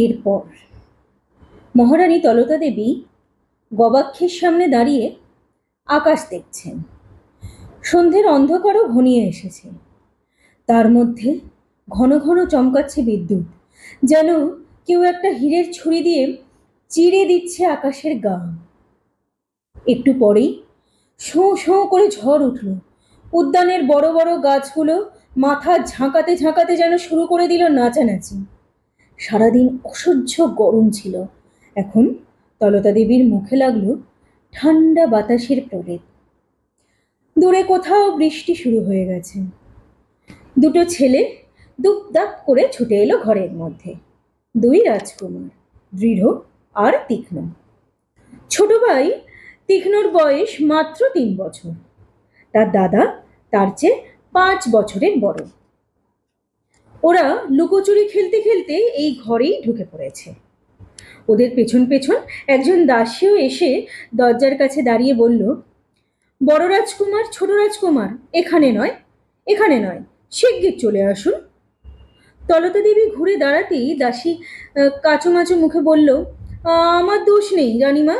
এরপর মহারানী তলতা দেবী গবাক্ষের সামনে দাঁড়িয়ে আকাশ দেখছেন। সন্ধ্যের অন্ধকারও ঘনিয়ে এসেছে। তার মধ্যে ঘন ঘন চমকাচ্ছে বিদ্যুৎ, যেন কেউ একটা হীরের ছুরি দিয়ে চিড়ে দিচ্ছে আকাশের গা একটু পরেই শোঁ শোঁ করে ঝড় উঠল। উদ্যানের বড় বড় গাছগুলো মাথা ঝাঁকাতে ঝাঁকাতে যেন শুরু করে দিল নাচানাচি। সারাদিন অসহ্য গরম ছিল। এখন তলতা দেবীর মুখে লাগল ঠান্ডা বাতাসের প্রলেপ। দূরে কোথাও বৃষ্টি শুরু হয়ে গেছে। দুটো ছেলে দুপদাপ করে ছুটে এলো ঘরের মধ্যে। দুই রাজকুমার, দৃঢ় আর তীক্ষ্ণ। ছোট ভাই তীক্ষ্ণর বয়স মাত্র তিন বছর। তার দাদা তার চেয়ে পাঁচ বছরের বড়। ওরা লুকোচুরি খেলতে খেলতে এই ঘরেই ঢুকে পড়েছে। ওদের পেছন পেছন একজন দাসীও এসে দরজার কাছে দাঁড়িয়ে বলল বড় রাজকুমার ছোট রাজকুমার এখানে নয় এখানে নয় শিগগির চলে আসুন। তলতা দেবী ঘুরে দাঁড়াতেই দাসী আহ, কাচুমাচু মুখে বলল আমার দোষ নেই রানীমা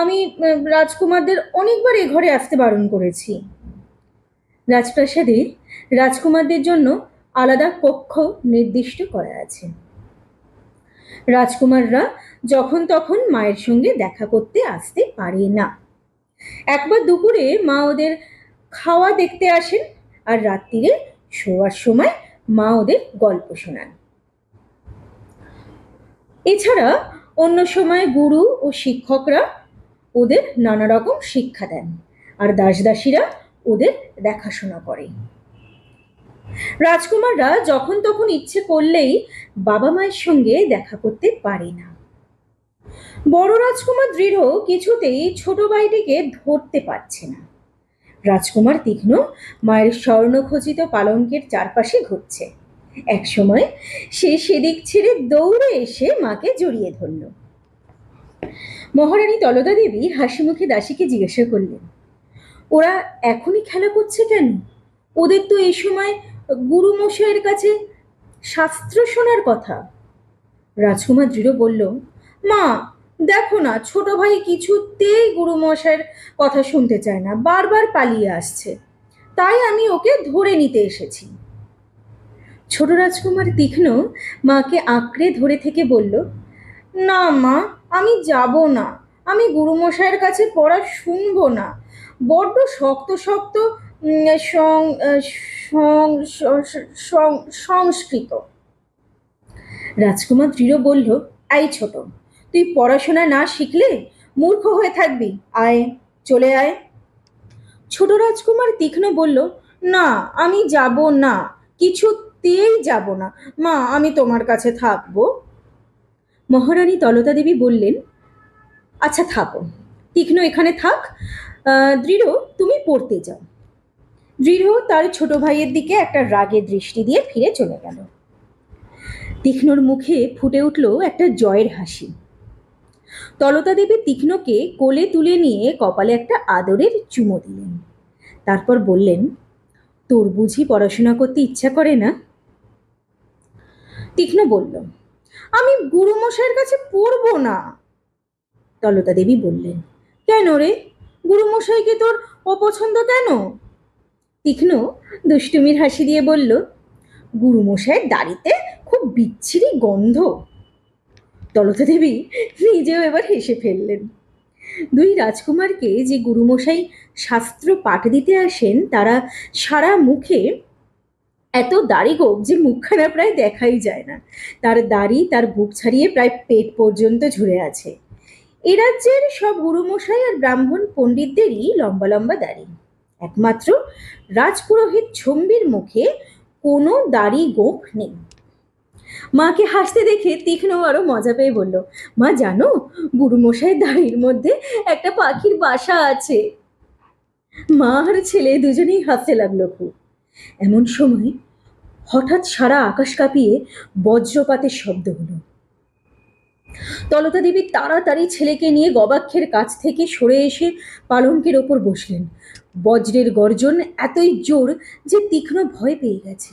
আমি রাজকুমারদের অনেকবার এ ঘরে আসতে বারণ করেছি। রাজপ্রাসাদে রাজকুমারদের জন্য আলাদা কক্ষ নির্দিষ্ট করা আছে। রাজকুমাররা যখন তখন মায়ের সঙ্গে দেখা করতে আসতে পারে না। একবার দুপুরে মা ওদের খাওয়া দেখতে আসেন আর রাত্রিরে শোয়ার সময় মা ওদের গল্প শোনান। এছাড়া অন্য সময় গুরু ও শিক্ষকরা ওদের নানা রকম শিক্ষা দেন আর দাসদাসীরা ওদের দেখাশোনা করে। রাজকুমাররা যখন তখন ইচ্ছে করলেই বাবা মায়ের সঙ্গে দেখা করতে পারে না। বড় রাজকুমার দৃঢ়, কিছুতেই ছোট ভাইটিকে ধরতে পারছে না। রাজকুমার তীক্ষ্ণ, মায়ের স্বর্ণখচিত পালঙ্কের চারপাশে ঘুরছে। একসময় সে সেদিক ছেড়ে দৌড়ে এসে মাকে জড়িয়ে ধরল। মহারানী তলদা দেবী হাসি মুখে দাসীকে জিজ্ঞাসা করলেন, ওরা এখনই খেলা করছে কেন? ওদের তো এই সময় গুরু মশাইয়ের কাছে শাস্ত্র শোনার কথা। রাজকুমার দৃঢ় বলল, মা, দেখো না, ছোট ভাই কিছুতেই গুরু মশাইয়ের কথা শুনতে চায় না, বারবার পালিয়ে আসছে। তাই আমি ওকে ধরে নিতে এসেছি। ছোট রাজকুমার তীক্ষ্ণ মাকে আঁকড়ে ধরে থেকে বলল, না মা, আমি যাব না। আমি গুরুমশাইয়ের কাছে পড়া শুনব না। বড্ড শক্ত শক্ত সংস্কৃত। রাজকুমার দৃঢ় বলল আই ছোট, তুই পড়াশোনা না শিখলে মূর্খ হয়ে থাকবি। আয়, চলে আয়। ছোট রাজকুমার তীক্ষ্ণ বলল, না, আমি যাব না, কিছুতেই যাব না। মা, আমি তোমার কাছে থাকব। মহারানী তলতা দেবী বললেন আচ্ছা থাকো। তীক্ষ্ণ এখানে থাক। দৃঢ়, তুমি পড়তে যাও। দৃঢ় তার ছোট ভাইয়ের দিকে একটা রাগের দৃষ্টি দিয়ে ফিরে চলে গেল। তীক্ষ্ণর মুখে ফুটে উঠল একটা জয়ের হাসি। তলতা দেবী তীক্ষ্ণকে কোলে তুলে নিয়ে কপালে একটা আদরের চুমো দিলেন। তারপর বললেন, তোর বুঝি পড়াশোনা করতে ইচ্ছা করে না? তীক্ষ্ণ বলল, আমি গুরুমশাইয়ের কাছে পড়ব না। তলতা দেবী বললেন, কেন রে? গুরুমশাইকে তোর অপছন্দ কেন? তীক্ষ্ণ দুষ্টুমির হাসি দিয়ে বলল গুরুমশাইয়ের দাড়িতে খুব বিচ্ছিরি গন্ধ। তলতা দেবী নিজেও এবার হেসে ফেললেন। দুই রাজকুমারকে যে গুরুমশাই শাস্ত্র পাঠ দিতে আসেন, তারা সারা মুখে এত দাড়ি গোপ যে মুখখানা প্রায় দেখাই যায় না। তার দাড়ি, তার বুক ছাড়িয়ে প্রায় পেট পর্যন্ত ঝুলে আছে। এ রাজ্যের সব গুরুমশাই আর ব্রাহ্মণ পণ্ডিতদেরই লম্বা লম্বা দাড়ি। একমাত্র রাজপুরোহিত ছম্বির মুখে কোনো দাড়ি গোপ নেই। মাকে হাসতে দেখে তীক্ষ্ণ আরও মজা পেয়ে বলল, মা, জানো, গুরুমশাইয়ের দাড়ির মধ্যে একটা পাখির বাসা আছে। মা আর ছেলে দুজনেই হাসতে লাগল খুব। এমন সময় হঠাৎ সারা আকাশ কাঁপিয়ে বজ্রপাতের শব্দ হলো। তলতা দেবী তাড়াতাড়ি ছেলেকে নিয়ে গবাক্ষের কাছ থেকে সরে এসে পালঙ্কের ওপর বসলেন। বজ্রের গর্জন এতই জোর যে তীক্ষ্ণ ভয় পেয়ে গেছে।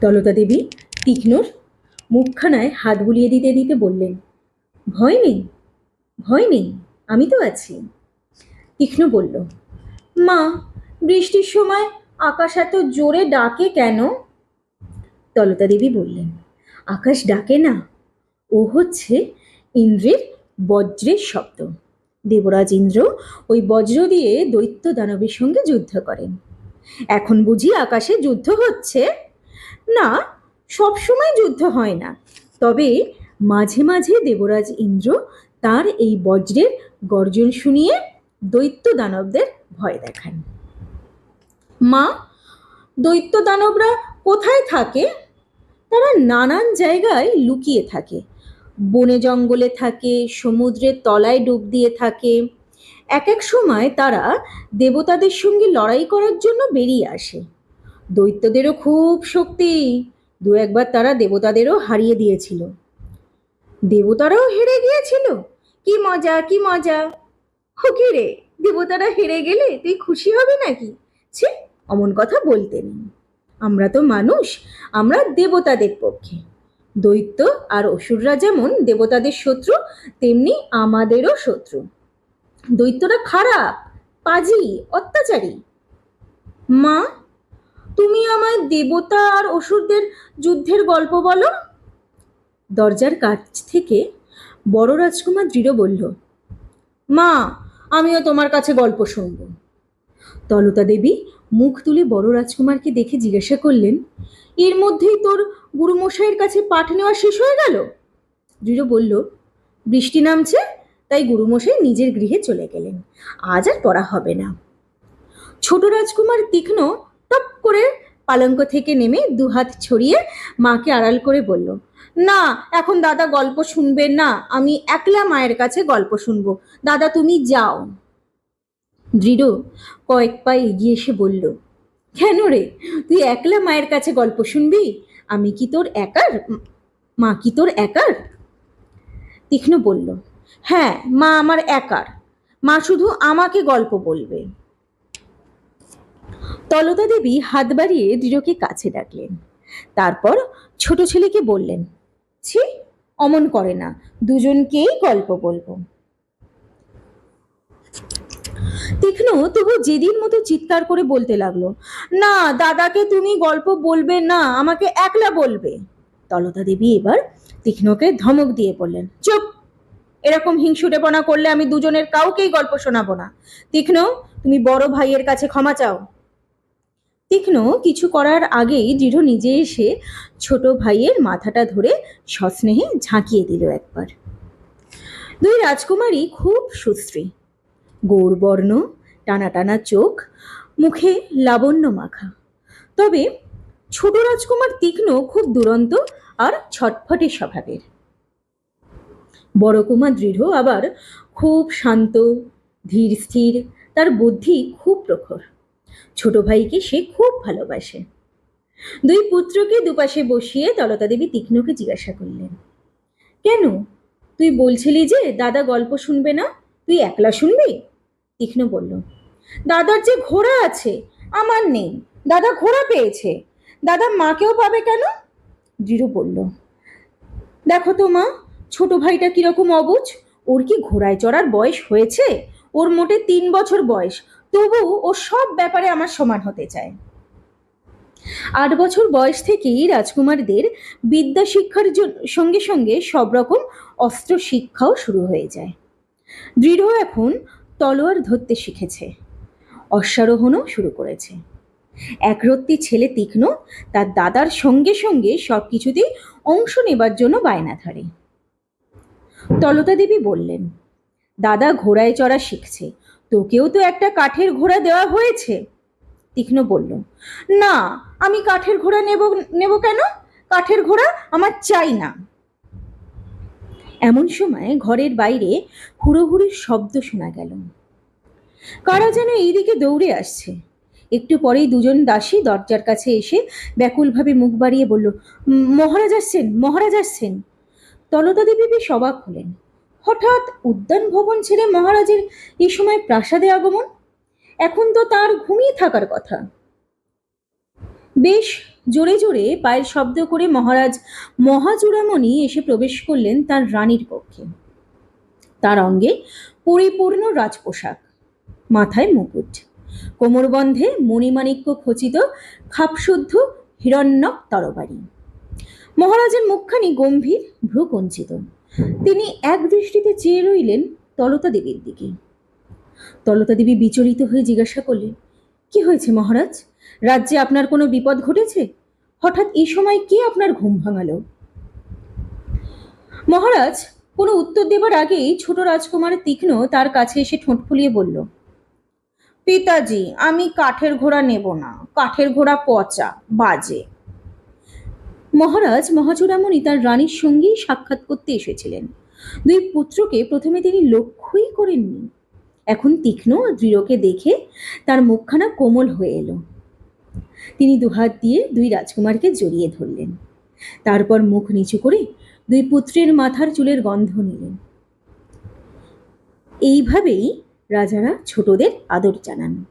তলতা দেবী তীক্ষ্ণর মুখখানায় হাত বুলিয়ে দিতে দিতে বললেন, ভয় নেই ভয় নেই, আমি তো আছি। তীক্ষ্ণ বলল, মা, বৃষ্টির সময় আকাশ এত জোরে ডাকে কেন? তলতা দেবী বললেন, আকাশ ডাকে না ও হচ্ছে ইন্দ্রের বজ্রের শব্দ। দেবরাজ ইন্দ্র ওই বজ্র দিয়ে দৈত্য দানবের সঙ্গে যুদ্ধ করেন। এখন বুঝি আকাশে যুদ্ধ হচ্ছে? না সব সময় যুদ্ধ হয় না। তবে মাঝে মাঝে দেবরাজ ইন্দ্র তার এই বজ্রের গর্জন শুনিয়ে দৈত্য দানবদের ভয় দেখান। মা দৈত্য দানবরা কোথায় থাকে? তারা নানান জায়গায় লুকিয়ে থাকে। বনে জঙ্গলে থাকে, সমুদ্রের তলায় ডুব দিয়ে থাকে। এক এক সময় তারা দেবতাদের সঙ্গে লড়াই করার জন্য বেরিয়ে আসে। দৈত্যদেরও খুব শক্তি। দু একবার তারা দেবতাদেরও হারিয়ে দিয়েছিল। দেবতারাও হেরে গিয়েছিল। কি মজা কি মজা। হোকে রে, দেবতারা হেরে গেলে তুই খুশি হবে নাকি? ছি, অমন কথা বলতে নেই। আমরা তো মানুষ, আমরা দেবতাদের পক্ষে। দৈত্য আর অসুররা যেমন দেবতাদের শত্রু, তেমনি আমাদেরও শত্রু। দৈত্যরা খারাপ, পাজি, অত্যাচারী। মা, তুমি আমায় দেবতা আর অসুরদের যুদ্ধের গল্প বলো। দরজার কাছ থেকে বড় রাজকুমার দৃঢ় বলল, মা, আমিও তোমার কাছে গল্প শুনব। তলতা দেবী মুখ তুলে বড় রাজকুমারকে দেখে জিজ্ঞাসা করলেন, এর মধ্যেই তোর গুরুমশাইয়ের কাছে পাঠ নেওয়া শেষ হয়ে গেল? দৃঢ় বলল, বৃষ্টি নামছে, তাই গুরুমশাই নিজের গৃহে চলে গেলেন। আজ আর পড়া হবে না। ছোট রাজকুমার তীক্ষ্ণ টপ করে পালঙ্ক থেকে নেমে দুহাত ছড়িয়ে মাকে আড়াল করে বলল, না, এখন দাদা গল্প শুনবে না, আমি একলা মায়ের কাছে গল্প শুনব। দাদা, তুমি যাও। দৃঢ় কয়েক পা এগিয়ে এসে বলল, কেন রে, তুই একলা মায়ের কাছে গল্প শুনবি? আমি কি তোর একার? মা কি তোর একার? তীক্ষ্ণ বলল হ্যাঁ মা আমার একার। মা শুধু আমাকে গল্প বলবে। তলতা দেবী হাত বাড়িয়ে দৃঢ়কে কাছে ডাকলেন। তারপর ছোট ছেলেকে বললেন, ছি, অমন করে না, দুজনকেই গল্প বলব। তীক্ষ্ণ তবু যেদিন মতো চিৎকার করে বলতে লাগল, না, দাদাকে তুমি গল্প বলবে না, আমাকে একলা বলবে। তলতা দেবী এবার তীক্ষ্ণকে ধমক দিয়ে বললেন, চুপ! এরকম হিংসুটেপনা করলে আমি দুজনের কাউকেই গল্প শোনাবো না। তীক্ষ্ণ, তুমি বড় ভাইয়ের কাছে ক্ষমা চাও। তীক্ষ্ণ কিছু করার আগেই দৃঢ় নিজে এসে ছোট ভাইয়ের মাথাটা ধরে সস্নেহে ঝাঁকিয়ে দিল একবার। দুই রাজকুমারী খুব সুশ্রী। গৌরবর্ণ, টানা টানা চোখ, মুখে লাবণ্য মাখা। তবে ছোট রাজকুমার তীক্ষ্ণ, খুব দুরন্ত আর ছটফটে স্বভাবের। বড় কুমার দৃঢ়, আবার খুব শান্ত, ধীর স্থির, তার বুদ্ধি খুব প্রখর। ছোট ভাইকে সে খুব ভালোবাসে। দুই পুত্রকে দুপাশে বসিয়ে তলতা দেবী তীক্ষ্ণকে জিজ্ঞাসা করলেন, কেন? তুই বলছিলি যে দাদা গল্প শুনবে না? তুই একলা শুনবি? তীক্ষ্ণ বলল, দাদার যে ঘোড়া আছে, আমার নেই। দাদা ঘোড়া পেয়েছে। দাদা মাকেও পাবে কেন? দৃঢ় বলল, দেখো তো মা, ছোট ভাইটা কীরকম অবুঝ। ওর কি ঘোড়ায় চড়ার বয়স হয়েছে? ওর মোটে তিন বছর বয়স। তবু ও সব ব্যাপারে আমার সমান হতে চায়। আট বছর বয়স থেকেই রাজকুমারদের বিদ্যা শিক্ষার সঙ্গে সঙ্গে সব রকম অস্ত্র শিক্ষাও শুরু হয়ে যায়। দৃঢ় এখন তলোয়ার ধরতে শিখেছে। অশ্বারোহণও শুরু করেছে। একরত্তি ছেলে তীক্ষ্ণ তার দাদার সঙ্গে সঙ্গে সব কিছুতেই অংশ নেবার জন্য বায়না ধরে। তলতা দেবী বললেন, দাদা ঘোড়ায় চড়া শিখছে, তোকেও তো একটা কাঠের ঘোড়া দেওয়া হয়েছে? তীক্ষ্ণ বলল, না, আমি কাঠের ঘোড়া নেব নেব কেন? কাঠের ঘোড়া আমার চাই না। এমন সময় ঘরের বাইরে হুড়োহুড়ির শব্দ শোনা গেল। কারা যেন এইদিকে দৌড়ে আসছে। একটু পরেই দুজন দাসী দরজার কাছে এসে ব্যাকুলভাবে মুখ বাড়িয়ে বলল মহারাজ আসছেন মহারাজ আসছেন। তলতা দেবী অবাক হলেন। হঠাৎ উদ্যান ভবন ছেড়ে মহারাজের এই সময় প্রাসাদে আগমন? এখন তো তার ঘুমিয়ে থাকার কথা। বেশ জোরে জোরে পায়ের শব্দ করে মহারাজ মহাচূড়ামণি এসে প্রবেশ করলেন তার রানীর কক্ষে। তার অঙ্গে পরিপূর্ণ রাজপোশাক, মাথায় মুকুট, কোমরবন্ধে মণিমাণিক্য খচিত খাপশুদ্ধ হিরণ্যক তরবারি। মহারাজের মুখখানি গম্ভীর ভ্রু কঞ্চিত তিনি এক দৃষ্টিতে চেয়ে রইলেন তলতা দেবীর দিকে। তলতা দেবী বিচলিত হয়ে জিজ্ঞাসা করলেন কি হয়েছে মহারাজ? রাজ্যে আপনার কোনো বিপদ ঘটেছে? হঠাৎ এই সময় কে আপনার ঘুম ভাঙালো? মহারাজ, কোনো উত্তর দেবার আগেই ছোট রাজকুমার তীক্ষ্ণ তার কাছে এসে ঠোঁট ফুলিয়ে বলল, পিতাজি, আমি কাঠের ঘোড়া নেব না। কাঠের ঘোড়া পচা, বাজে। মহারাজ মহাচূড়ামণি তার রানীর সঙ্গেই সাক্ষাৎ করতে এসেছিলেন। দুই পুত্রকে প্রথমে তিনি লক্ষ্যই করেননি। এখন তীক্ষ্ণ দৃঢ়কে দেখে তার মুখখানা কোমল হয়ে এলো। তিনি দুহাত দিয়ে দুই রাজকুমারকে জড়িয়ে ধরলেন। তারপর মুখ নিচু করে দুই পুত্রের মাথার চুলের গন্ধ নিলেন। এইভাবেই রাজারা ছোটদের আদর জানান।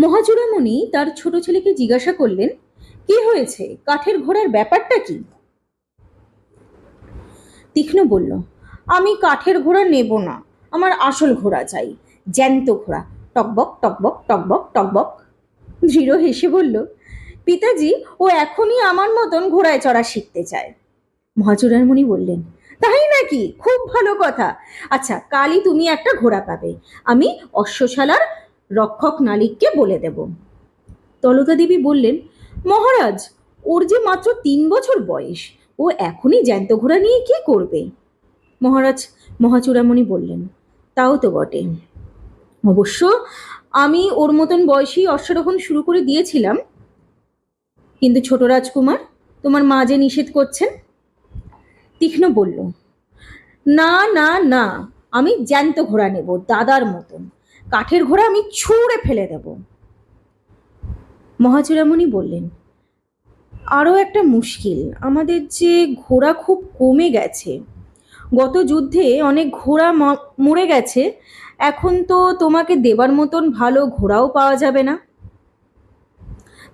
মহাচূড়ামণি তার ছোট ছেলেকে জিজ্ঞাসা করলেন, কি হয়েছে? কাঠের ঘোড়ার ব্যাপারটা কি? তীক্ষ্ণ বলল, আমি কাঠের ঘোড়া নেব না। আমার আসল ঘোড়া চাই, জ্যান্ত ঘোড়া। টকবক টকবক টকবক টকবক দৃঢ় হেসে বলল, পিতাজি, ও এখনই আমার মতন ঘোড়ায় চড়া শিখতে চায়। মহাচূড়ামণি বললেন, তাই নাকি? খুব ভালো কথা। আচ্ছা কালই তুমি একটা ঘোড়া পাবে। আমি অশ্বশালার রক্ষক নালিককে বলে দেব। তলতা দেবী বললেন, মহারাজ, ওর যে মাত্র তিন বছর বয়স, ও এখনই জ্যান্ত ঘোড়া নিয়ে কি করবে? মহারাজ, মহাচূড়ামণি বললেন তাও তো বটে। অবশ্য আমি ওর মতন বয়সী অশ্বারোহণ শুরু করে দিয়েছিলাম। কিন্তু ছোট রাজকুমার, তোমার মা যে নিষেধ করছেন? তীক্ষ্ণ বলল, না না না, আমি জ্যান্ত ঘোড়া নেব, দাদার মতন। কাঠের ঘোড়া আমি ছুঁড়ে ফেলে দেব। মহাচূড়ামণি বললেন আরও একটা মুশকিল, আমাদের যে ঘোড়া খুব কমে গেছে গত যুদ্ধে অনেক ঘোড়া মরে গেছে। এখন তো তোমাকে দেবার মতন ভালো ঘোড়াও পাওয়া যাবে না।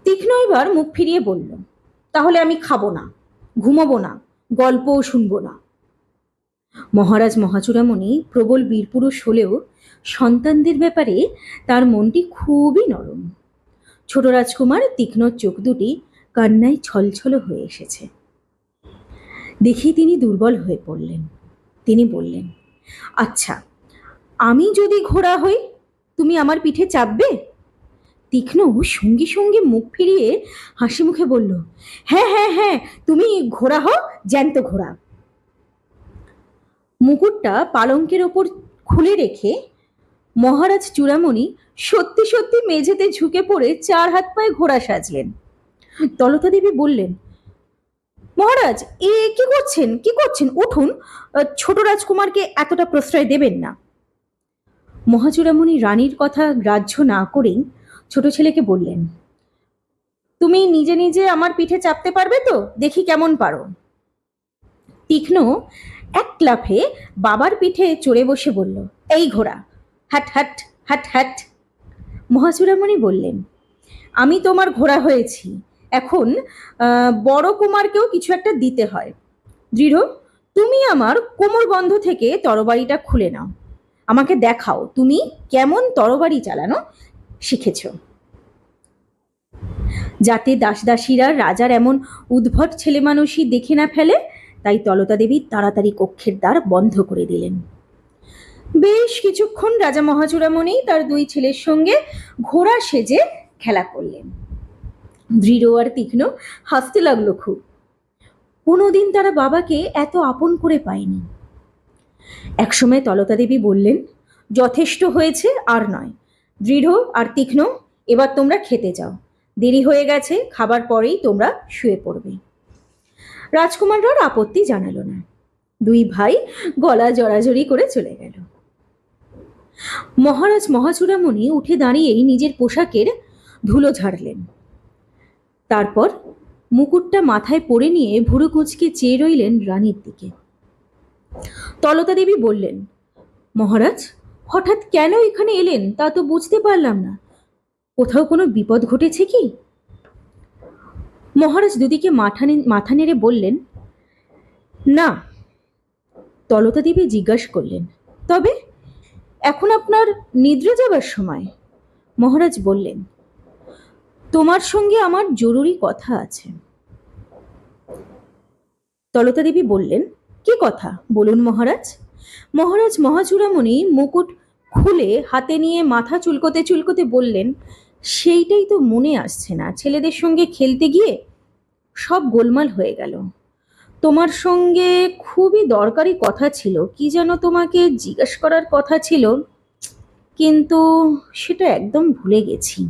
তীক্ষ্ণ এবার মুখ ফিরিয়ে বলল, তাহলে আমি খাব না, ঘুমাবো না, গল্পও শুনব না। মহারাজ মহাচূড়ামণি প্রবল বীরপুরুষ হলেও সন্তানদের ব্যাপারে তার মনটি খুবই নরম। ছোট রাজকুমার তীক্ষ্ণ চোখ দুটি কান্নায় ছলছল হয়ে এসেছে। দেখেই তিনি দুর্বল হয়ে পড়লেন। তিনি বললেন আচ্ছা আমি যদি ঘোড়া হই, তুমি আমার পিঠে চাপবে? তীক্ষ্ণ সঙ্গে সঙ্গে মুখ ফিরিয়ে হাসি মুখে বলল হ্যাঁ হ্যাঁ হ্যাঁ তুমি ঘোড়া হও, জ্যান্ত ঘোড়া। মুকুটটা পালঙ্কের ওপর খুলে রেখে মহারাজ চূড়ামণি সত্যি সত্যি মেঝেতে ঝুঁকে পড়ে চার হাত পায়ে ঘোড়া সাজলেন। তলতা দেবী বললেন মহারাজ, এ কি করছেন? কি করছেন? উঠুন। ছোট রাজকুমারকে এতটা প্রশ্রয় দেবেন না। মহাচূড়ামণি রানীর কথা গ্রাহ্য না করেই ছোট ছেলেকে বললেন, তুমি নিজে নিজে আমার পিঠে চাপতে পারবে তো? দেখি কেমন পারো। তীক্ষ্ণ এক লাফে বাবার পিঠে চড়ে বসে বলল, এই ঘোড়া, হাট হাট হাট হাট। মহাচূড়ামণি বললেন, আমি তোমার ঘোড়া হয়েছি। এখন বড় কুমারকেও কিছু একটা দিতে হয়। দৃঢ়, তুমি আমার কোমর বন্ধ থেকে তরবারিটা খুলে নাও। আমাকে দেখাও তুমি কেমন তরবারি চালানো শিখেছ। যাতে দাসদাসীরা রাজার এমন উদ্ভট ছেলে মানুষই দেখে না ফেলে, তাই তলতা দেবী তাড়াতাড়ি কক্ষের দ্বার বন্ধ করে দিলেন। বেশ কিছুক্ষণ রাজা মহাচূড়ামণি তার দুই ছেলের সঙ্গে ঘোড়া সেজে খেলা করলেন। দৃঢ় আর তীক্ষ্ণ, হাসতে লাগল খুব। কোনোদিন তারা বাবাকে এত আপন করে পায়নি। একসময় তলতা দেবী বললেন, যথেষ্ট হয়েছে, আর নয়। দৃঢ় আর তীক্ষ্ণ, এবার তোমরা খেতে যাও। দেরি হয়ে গেছে, খাবার পরেই তোমরা শুয়ে পড়বে রাজকুমাররা আর আপত্তি জানালো না। দুই ভাই গলা জড়াজড়ি করে চলে গেল। মহারাজ মহাচূড়ামণি উঠে দাঁড়িয়েই নিজের পোশাকের ধুলো ঝাড়লেন। তারপর মুকুটটা মাথায় পরে নিয়ে ভুরু কুঁচকে চেয়ে রইলেন রানীর দিকে। তলতা দেবী বললেন, মহারাজ, হঠাৎ কেন এখানে এলেন? তা তো বুঝতে পারলাম না। কোথাও কোনো বিপদ ঘটেছে কি? মহারাজ দুদিকে মাথা মাথা নেড়ে বললেন, না। তলতা দেবী জিজ্ঞাসা করলেন, তবে এখন আপনার নিদ্রা যাবার সময়? মহারাজ বললেন তোমার সঙ্গে আমার জরুরি কথা আছে। তলতা দেবী বললেন, কি কথা? বলুন মহারাজ। মহারাজ মহাচূড়ামণি মুকুট খুলে হাতে নিয়ে মাথা চুলকোতে চুলকোতে বললেন, সেইটাই তো মনে আসছে না। ছেলেদের সঙ্গে খেলতে গিয়ে সব গোলমাল হয়ে গেল। তোমার সঙ্গে খুবই দরকারি কথা ছিল। কি যেন তোমাকে জিজ্ঞেস করার কথা ছিল, কিন্তু সেটা একদম ভুলে গেছি।